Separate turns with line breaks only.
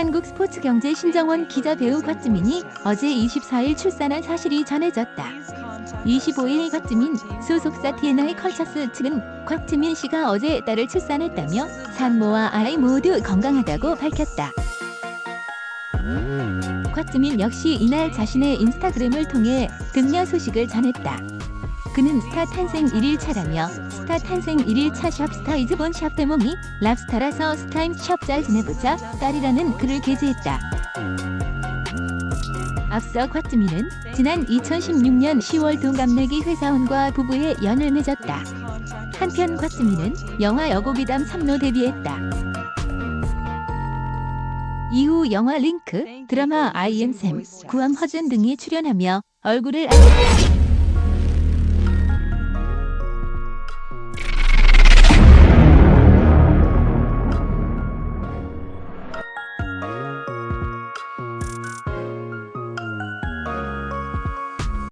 한국 스포츠 경제 신정원 기자 배우 곽지민이 어제 24일 출산한 사실이 전해졌다. 25일 곽지민 소속사 TNI 컬처스 측은 곽지민 씨가 어제 딸을 출산했다며 산모와 아이 모두 건강하다고 밝혔다. 곽지민 역시 이날 자신의 인스타그램을 통해 등려 소식을 전했다. 그는 스타 탄생 1일차라며 스타 탄생 1일차 샵 스타 이즈본 샵 대몽이 랍스타라서 스타임 샵 잘 지내보자 딸이라는 글을 게재했다. 앞서 곽지민은 지난 2016년 10월 동갑내기 회사원과 부부의 연을 맺었다. 한편 곽지민은 영화 여고비담 3로 데뷔했다. 이후 영화 링크, 드라마 아이엠샘, 구암 허전 등에 출연하며 얼굴을 알렸다.